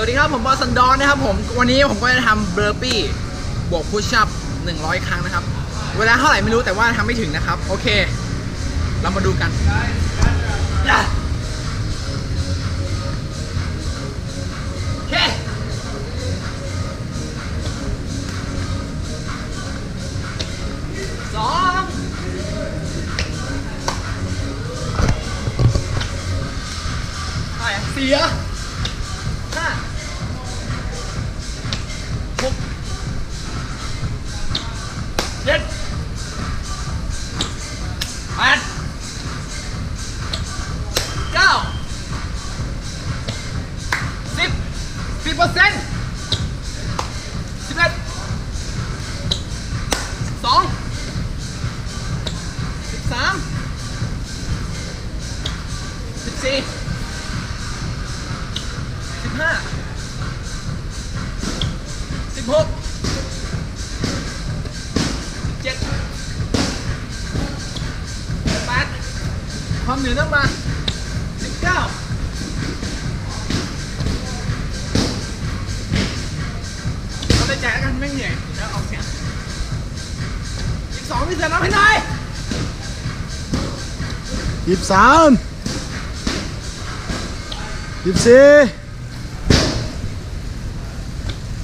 สวัสดีครับผมบอสซันดอนนะครับผมวันนี้ผมก็จะทำเบอร์ปี้บวกพุชอัพ100 ครั้งนะครับ เวลาเท่าไหร่ไม่รู้แต่ว่าทำไม่ถึงนะครับ โอเค เรามาดูกัน เหนื่อยแล้วออกเสียงอีกสองพี่เสือนับให้หน่อยยี่สิบสามยี่สิบสี่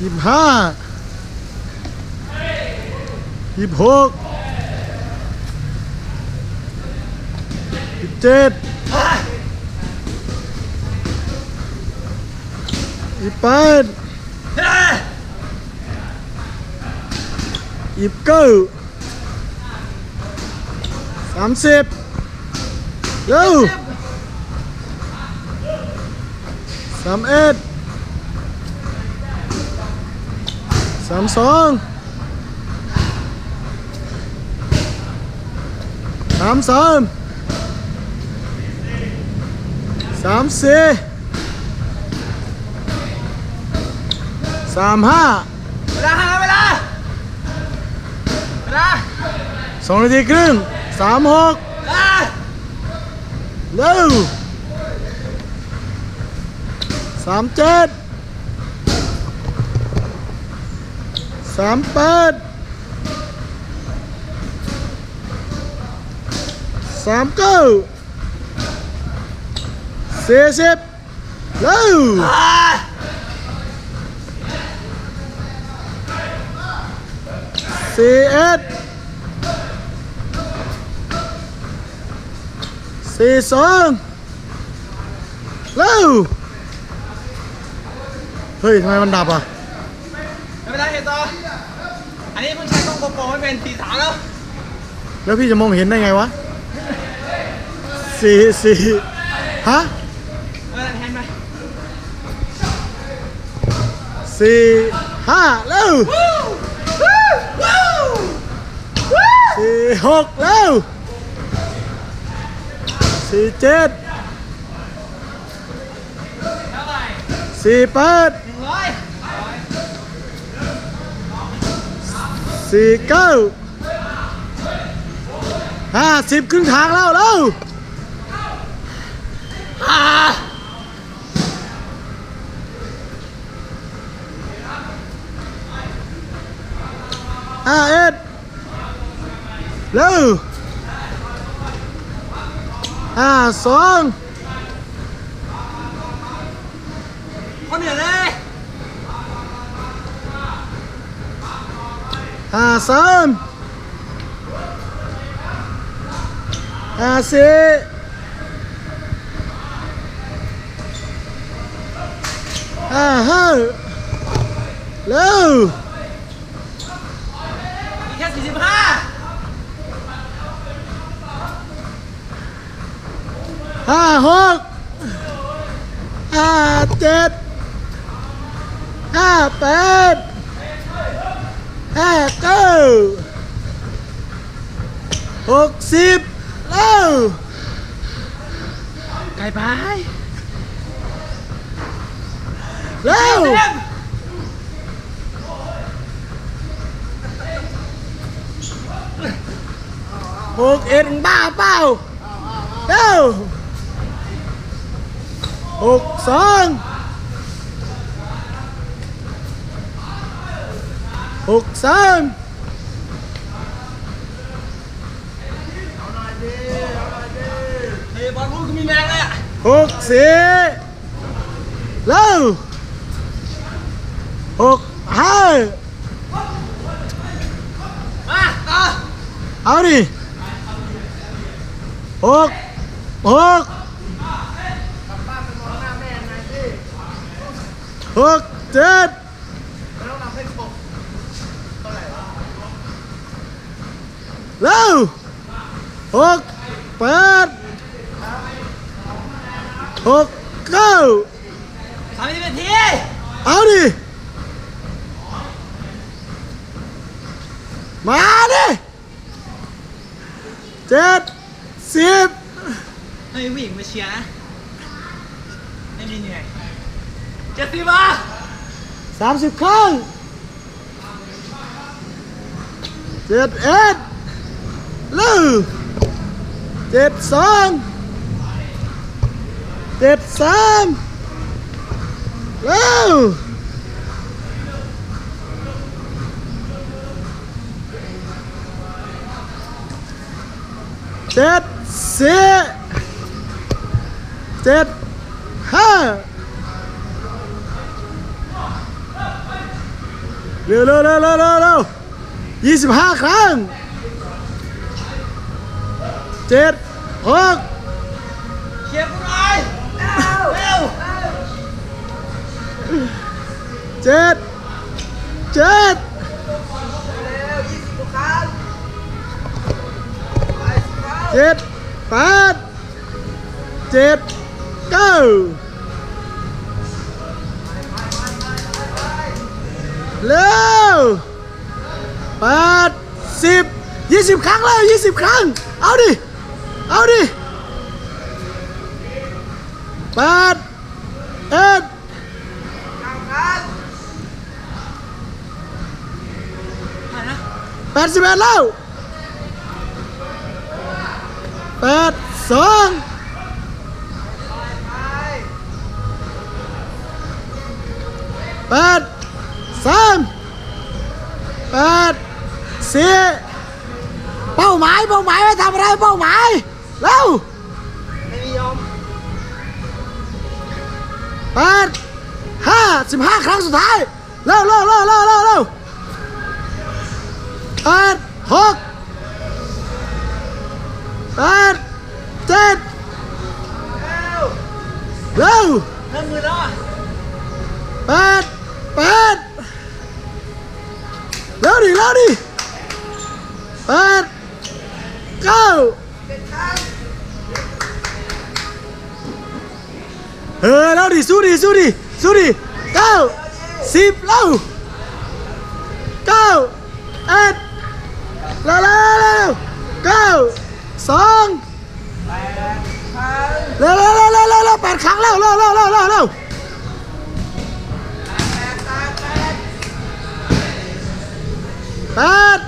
ยี่สิบห้ายี่สิบหกยี่สิบเจ็ดยี่สิบแปด ยี่สิบเก้าสามสิบเร็วสามเอ็ดสามสองสามสามสามสี่สามห้า เวลาหาเวลา เวลา สองนาทีครึ่งสามหกเวลาเร็วสามเจ็ดสามแปดสามเก้าสี่สิบเร็ว สี่เอ็ดสี่สองเร็วเฮ้ยทำไมมันดับอะไม่เป็นไรเฮยต่ออันนี้เพิ่งใช้กล้องโกโปรไม่เป็นสี่สามแล้ว แล้วพี่จะมองเห็นได้ไงวะสี่สี่ฮะเออแทนไปสี่ห้าเร็ววู้วู้วู้วู้ สี่หกเร็วสี่เจ็ดสี่แปดสี่เก้าห้าสิบครึ่งทางแล้วเร็วอ่าห้าเอ็ด เร็วห้าสองคนเหนื่อยเลยห้าสามห้าสี่ห้าห้าเร็ว อีกแค่สี่สิบห้า ห้าหกห้าเจ็ดห้าแปดห้าเก้าหกสิบเร็วไกลไปเร็วเต็มหกเอ็ดบ้าเปล่าเร็วหกสองหกสา một sân một sân Hột xế Lâu. Hột hai. Áo đi. Hột Hột หกสี่เร็วหกห้ามาต่อเอาดิหกหกหกเจ็ดเร็วหกแปดหกเก้าสามสิบนาทีเอาดิมาดิเจ็ดสิบเฮ้ยผู้หญิงมาเชียร์นะไม่มีเหนื่อย เจ็ดสิบมาสามสิบครั้งเจ็ดเอ็ดเร็วเจ็ดสองเจ็ดสามเร็วเจ็ดสี่เจ็ดห้า เร็วเร็วเร็วเร็วเร็วเร็วยี่สิบห้าครั้งเจ็ดหกเชียร์กูหน่อยเร็วเจ็ดเจ็ดเจ็ดแปดเจ็ดเก้า เร็วแปดสิบยี่สิบครั้งแล้วยี่สิบครั้ง เอาดิ เอาดิแปดเอ็ดมานะแปดสิบเอ็ดแล้วแปดสอง เป้าหมายเป้าหมายไว้ทำอะไรเป้าหมายเร็วไม่มียอมแปดห้าสิบห้าครั้งสุดท้ายเร็วเร็วเร็วเร็วเร็วเร็วแปดหกแปดเจ็ดเร็วเริ่มมือแล้วอะแปด สู้ดิสู้ดิเก้าสิบเร็วเก้าเอ็ดเร็วเร็วเก้าสองเร็วเร็วเร็วเร็วแปดครั้งเร็วเร็วเร็วเร็วเร็วเร็วแปด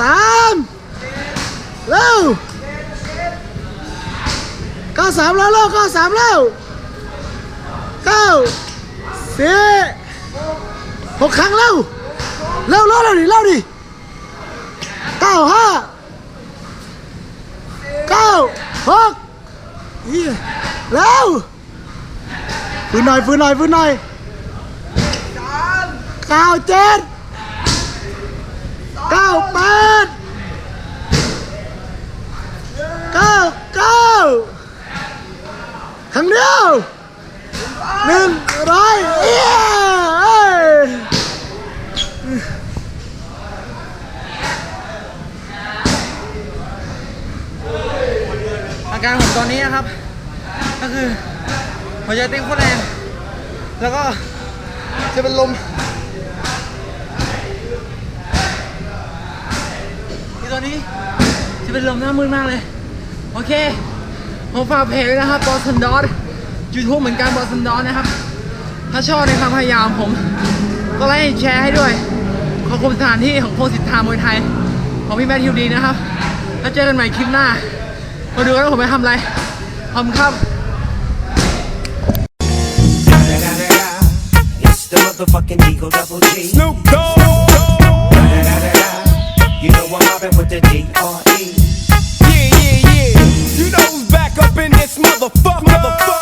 สามเร็วเก้าสามแล้วเร็วเก้าสามแล้ว เก้าสี่หกครั้งเร็วเร็วเร็วเร็วดิเร็วดิเก้าห้าเก้าหกเร็วฟื้นหน่อยฟื้นหน่อยฟื้นหน่อยเก้าเจ็ดเก้าแปดเก้าเก้าครั้งเดียว หนึ่งร้อยเอี้ยเอ้ยอาการผมตอนนี้นะครับ ก็คือหัวใจเต้นโคตรแรง แล้วก็จะเป็นลมที่ตอนนี้จะเป็นลมหน้ามืดมากเลย โอเคผมฝากเพจด้วยนะครับบอส n นดอ t ยูทูบเหมือนกันบอสันดอนนะครับ ถ้าชอบในความพยายามผม ก็ไลค์แชร์ให้ด้วย ขอบคุณสถานที่ของโคสิทธามวยไทย ของพี่แมทธิวดีนะครับ แล้วเจอกันใหม่คลิปหน้า มาดูกันว่าผมไปทำอะไรทำครับ Fucking Eagle Double G. Snoop Dogg. You know I'm mobbing with the D-R-E. Yeah, yeah, yeah. You know who's back up in this motherfucker. motherfucker.